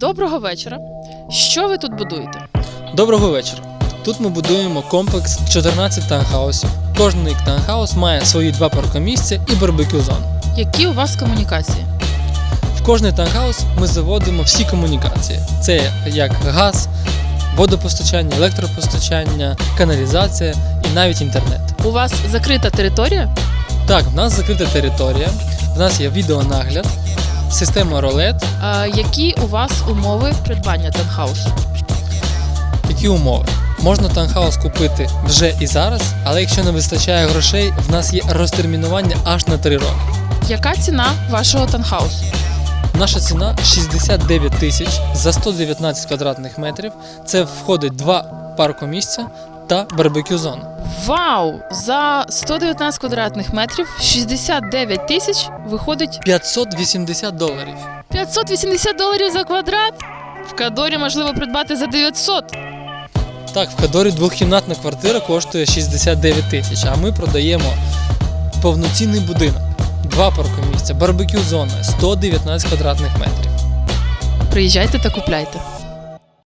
Доброго вечора. Що ви тут будуєте? Доброго вечора. Тут ми будуємо комплекс 14 таунхаусів. Кожний таунхаус має свої два паркомісця і барбекю зону. Які у вас комунікації? В кожний таунхаус ми заводимо всі комунікації: це як газ, водопостачання, електропостачання, каналізація і навіть інтернет. У вас закрита територія? Так, в нас закрита територія, в нас є відеонагляд, система ролет. А, які у вас умови придбання танхаусу? Які умови? Можна таунхаус купити вже і зараз, але якщо не вистачає грошей, в нас є розтермінування аж на 3 роки. Яка ціна вашого танхаусу? Наша ціна 69 тисяч за 119 квадратних метрів. Це входить два паркомісця та барбекю зона. Вау! За 119 квадратних метрів 69 тисяч виходить 580 доларів. 580 доларів за квадрат. В Кадорі можливо придбати за 900. Так, в Кадорі двохкімнатна квартира коштує 69 тисяч, а ми продаємо повноцінний будинок. Два паркомісця, барбекю зона, 119 квадратних метрів. Приїжджайте та купляйте.